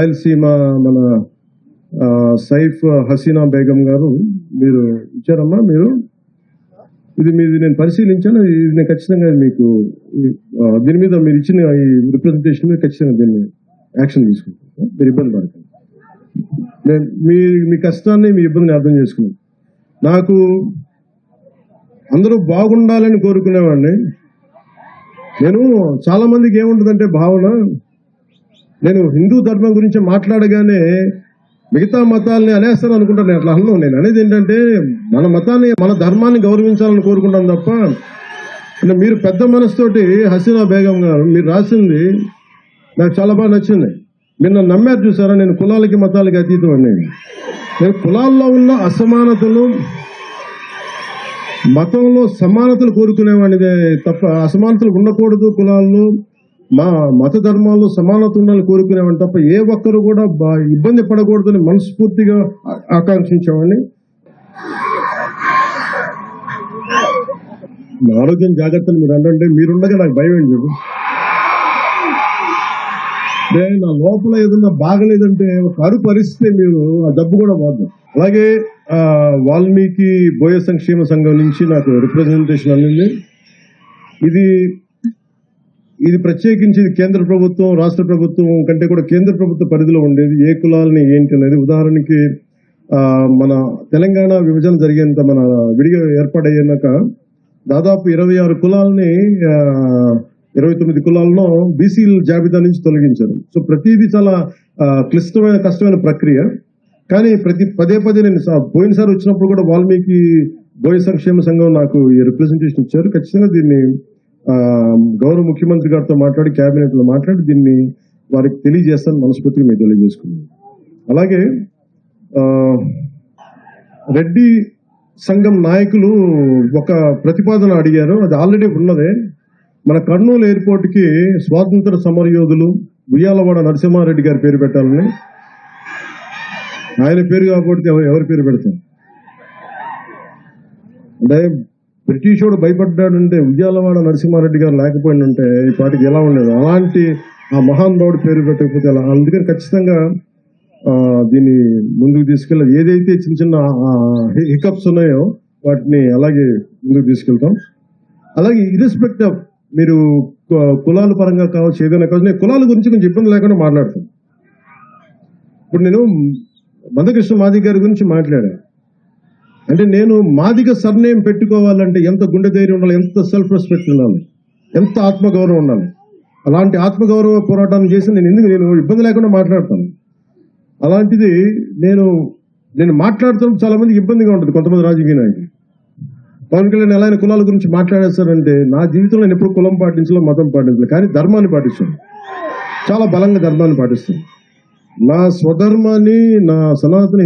రాయలసీమ మన సైఫ్ హసీనా బేగం గారు మీరు ఇచ్చారమ్మా మీరు? ఇది మీది నేను పరిశీలించాను ఇది నేను ఖచ్చితంగా మీకు దీని మీద మీరు ఇచ్చిన ఈ రిప్రజెంటేషన్ మీద ఖచ్చితంగా దీన్ని యాక్షన్ తీసుకుంటాను. మీరు ఇబ్బంది పడకండి. నేను మీ మీ కష్టాన్ని మీ ఇబ్బందిని అర్థం చేసుకున్నాను. నాకు అందరూ బాగుండాలని కోరుకునేవాడిని. నేను చాలామందికి ఏముంటుందంటే భావన నేను హిందూ ధర్మం గురించి మాట్లాడగానే మిగతా మతాలని అనేస్తాను అనుకుంటాను. అట్లా అన్నాను నేను అనేది ఏంటంటే మన మతాన్ని మన ధర్మాన్ని గౌరవించాలని కోరుకుంటాను తప్ప అంటే మీరు పెద్ద మనసుతోటి హసీనా బేగం గారు మీరు రాసింది నాకు చాలా బాగా నచ్చింది. మీరు నన్ను నమ్మారు చూసారా? నేను కులాలకి మతాలకి అతీతం అనేది నేను కులాల్లో ఉన్న అసమానతలు మతంలో సమానతలు కోరుకునేవాడిదే తప్ప అసమానతలు ఉండకూడదు కులాల్లో. మా మత ధర్మాల్లో సమానత ఉండాలని కోరుకునేవాడిని తప్ప ఏ ఒక్కరు కూడా బా- ఇబ్బంది పడకూడదని మనస్ఫూర్తిగా ఆకాంక్షించేవాడిని. నా ఆరోగ్యం జాగ్రత్తలు మీరు అంటే మీరుండగా నాకు భయం ఏంటి చూడు నా లోపల ఏదన్నా బాగలేదంటే ఒక అరుపు పరిస్థితి మీరు ఆ డబ్బు కూడా పోద్దాం అలాగే వాల్మీకి బోయ సంక్షేమ సంఘం నుంచి నాకు రిప్రజెంటేషన్ అందింది. ఇది ఇది ప్రత్యేకించి కేంద్ర ప్రభుత్వం రాష్ట్ర ప్రభుత్వం కంటే కూడా కేంద్ర ప్రభుత్వ పరిధిలో ఉండేది. ఏ కులాలని ఏంటి అనేది ఉదాహరణకి మన తెలంగాణ విభజన జరిగేంత మన విడిగా ఏర్పాటయ్యాక దాదాపు ఇరవై ఆరు కులాలని ఇరవై తొమ్మిది కులాలను బీసీల జాబితా నుంచి తొలగించారు. సో ప్రతిదీ చాలా క్లిష్టమైన కష్టమైన ప్రక్రియ. కానీ ప్రతి పదే పదే నేను పోయినసారి వచ్చినప్పుడు కూడా వాల్మీకి బోయ సంక్షేమ సంఘం నాకు రిప్రజెంటేషన్ ఇచ్చారు. ఖచ్చితంగా దీన్ని గౌరవ ముఖ్యమంత్రి గారితో మాట్లాడి కేబినెట్లో మాట్లాడి దీన్ని వారికి తెలియజేస్తాను మనస్ఫూర్తిగా మేము తెలియజేసుకున్నాను అలాగే రెడ్డి సంఘం నాయకులు ఒక ప్రతిపాదన అడిగారు అది ఆల్రెడీ ఉన్నదే. మన కర్నూలు ఎయిర్పోర్ట్కి స్వాతంత్ర సమరయోధులు ఉయ్యాలవాడ నరసింహారెడ్డి గారి పేరు పెట్టాలని. ఆయన పేరు కాకపోతే ఎవరి పేరు పెడతాం అంటే బ్రిటిషోడు భయపడ్డాడంటే ఉయ్యాలవాడ నరసింహారెడ్డి గారు లేకపోయిందంటే ఈ పాటికి ఎలా ఉండేది. అలాంటి ఆ మహానుభావుడి పేరు పెట్టకపోతే ఎలా? అందుకని ఖచ్చితంగా దీన్ని ముందుకు తీసుకెళ్ళాలి ఏదైతే చిన్న చిన్న హికప్స్ ఉన్నాయో వాటిని అలాగే ముందుకు తీసుకెళ్తాం. అలాగే ఇర్రెస్పెక్ట్ ఆఫ్ మీరు కులాల పరంగా కావచ్చు ఏదైనా కావచ్చు నేను కులాల గురించి కొంచెం ఇబ్బంది లేకుండా మాట్లాడతాను. ఇప్పుడు నేను మందకృష్ణ మాది గారి గురించి మాట్లాడాను. అంటే నేను మాదిగ సర్నేమ్ పెట్టుకోవాలంటే ఎంత గుండె ధైర్యం ఉండాలి ఎంత సెల్ఫ్ రెస్పెక్ట్ ఉండాలి ఎంత ఆత్మగౌరవం ఉండాలి. అలాంటి ఆత్మగౌరవ పోరాటం చేసి నేను ఎందుకు నేను ఇబ్బంది లేకుండా మాట్లాడతాను? అలాంటిది నేను నేను మాట్లాడుతున్నప్పుడు చాలా మందికి ఇబ్బందిగా ఉంటుంది కొంతమంది రాజకీయ నాయకులు. పవన్ కళ్యాణ్ ఎలా కులాల గురించి మాట్లాడేస్తారంటే నా జీవితంలో నేను ఎప్పుడు కులం పాటించలేదు మతం పాటించలేదు కానీ ధర్మాన్ని పాటిస్తాను. చాలా బలంగా ధర్మాన్ని పాటిస్తాను. నా స్వధర్మాన్ని నా సనాతన